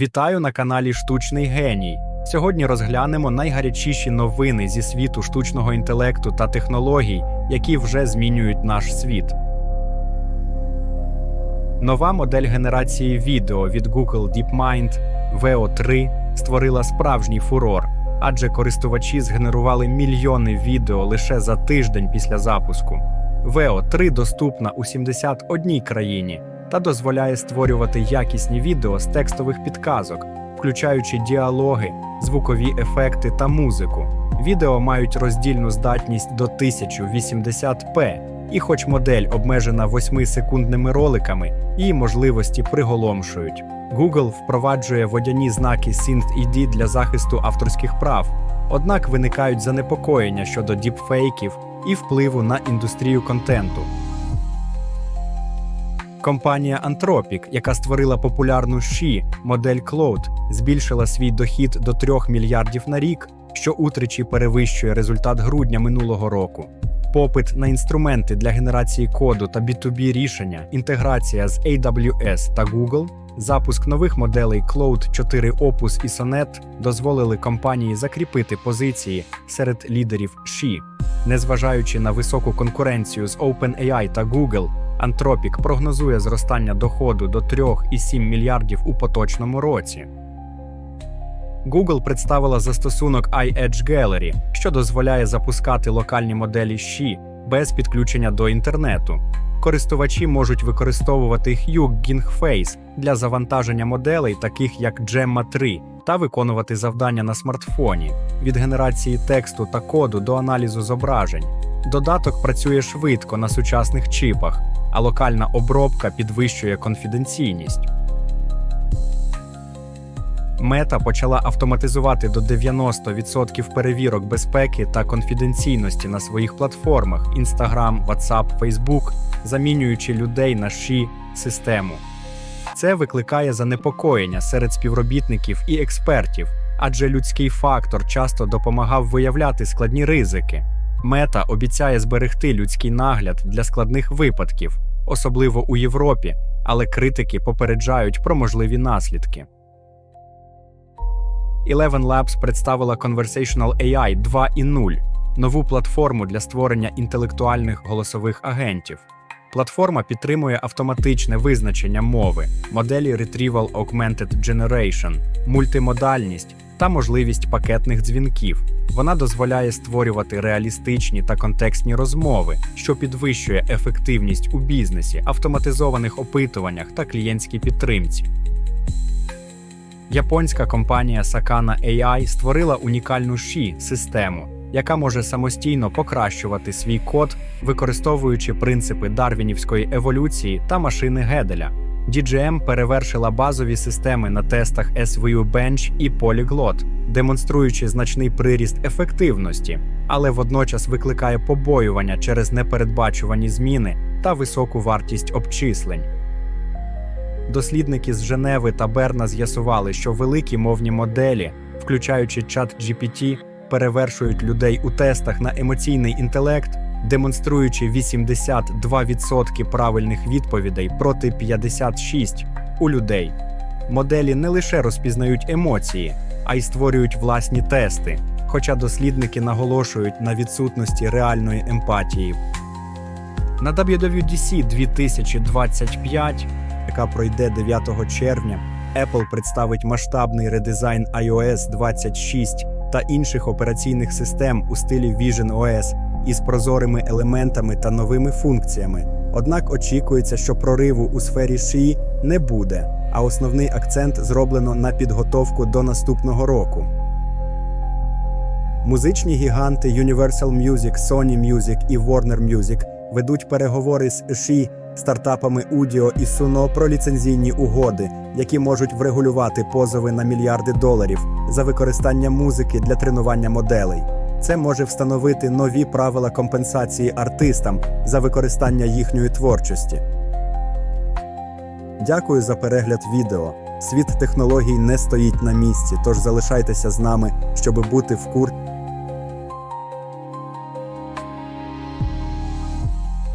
Вітаю на каналі Штучний Геній. Сьогодні розглянемо найгарячіші новини зі світу штучного інтелекту та технологій, які вже змінюють наш світ. Нова модель генерації відео від Google DeepMind VO3 створила справжній фурор, адже користувачі згенерували мільйони відео лише за тиждень після запуску. VO3 доступна у 71 країні та дозволяє створювати якісні відео з текстових підказок, включаючи діалоги, звукові ефекти та музику. Відео мають роздільну здатність до 1080p, і хоч модель обмежена 8-секундними роликами, її можливості приголомшують. Google впроваджує водяні знаки SynthED для захисту авторських прав, однак виникають занепокоєння щодо діпфейків і впливу на індустрію контенту. Компанія Anthropic, яка створила популярну Ші модель Cloud, збільшила свій дохід до 3 мільярдів на рік, що утричі перевищує результат грудня минулого року. Попит на інструменти для генерації коду та B2B рішення, інтеграція з AWS та Google, запуск нових моделей Cloud 4 Opus і Sonnet дозволили компанії закріпити позиції серед лідерів Ші. Незважаючи на високу конкуренцію з OpenAI та Google, Anthropic прогнозує зростання доходу до 3,7 мільярдів у поточному році. Google представила застосунок iEdge Gallery, що дозволяє запускати локальні моделі Xi без підключення до інтернету. Користувачі можуть використовувати Hugging Face для завантаження моделей, таких як Gemma 3, та виконувати завдання на смартфоні від генерації тексту та коду до аналізу зображень. Додаток працює швидко на сучасних чипах, а локальна обробка підвищує конфіденційність. Мета почала автоматизувати до 90% перевірок безпеки та конфіденційності на своїх платформах Instagram, WhatsApp, Facebook, замінюючи людей на ші систему. Це викликає занепокоєння серед співробітників і експертів, адже людський фактор часто допомагав виявляти складні ризики. Мета обіцяє зберегти людський нагляд для складних випадків, особливо у Європі, але критики попереджають про можливі наслідки. Eleven Labs представила Conversational AI 2.0 – нову платформу для створення інтелектуальних голосових агентів. Платформа підтримує автоматичне визначення мови, моделі Retrieval Augmented Generation, мультимодальність та можливість пакетних дзвінків. Вона дозволяє створювати реалістичні та контекстні розмови, що підвищує ефективність у бізнесі, автоматизованих опитуваннях та клієнтській підтримці. Японська компанія Sakana AI створила унікальну ші систему, яка може самостійно покращувати свій код, використовуючи принципи дарвінівської еволюції та машини Геделя. DGM перевершила базові системи на тестах SVU Bench і Polyglot, демонструючи значний приріст ефективності, але водночас викликає побоювання через непередбачувані зміни та високу вартість обчислень. Дослідники з Женеви та Берна з'ясували, що великі мовні моделі, включаючи чат GPT, перевершують людей у тестах на емоційний інтелект, демонструючи 82% правильних відповідей проти 56% у людей. Моделі не лише розпізнають емоції, а й створюють власні тести, хоча дослідники наголошують на відсутності реальної емпатії. На WWDC 2025 яка пройде 9 червня, Apple представить масштабний редизайн iOS 26 та інших операційних систем у стилі Vision OS із прозорими елементами та новими функціями. Однак очікується, що прориву у сфері шиї не буде, а основний акцент зроблено на підготовку до наступного року. Музичні гіганти Universal Music, Sony Music і Warner Music ведуть переговори з ші стартапами Udio і Suno про ліцензійні угоди, які можуть врегулювати позови на мільярди доларів за використання музики для тренування моделей. Це може встановити нові правила компенсації артистам за використання їхньої творчості. Дякую за перегляд відео. Світ технологій не стоїть на місці, тож залишайтеся з нами, щоб бути в курсі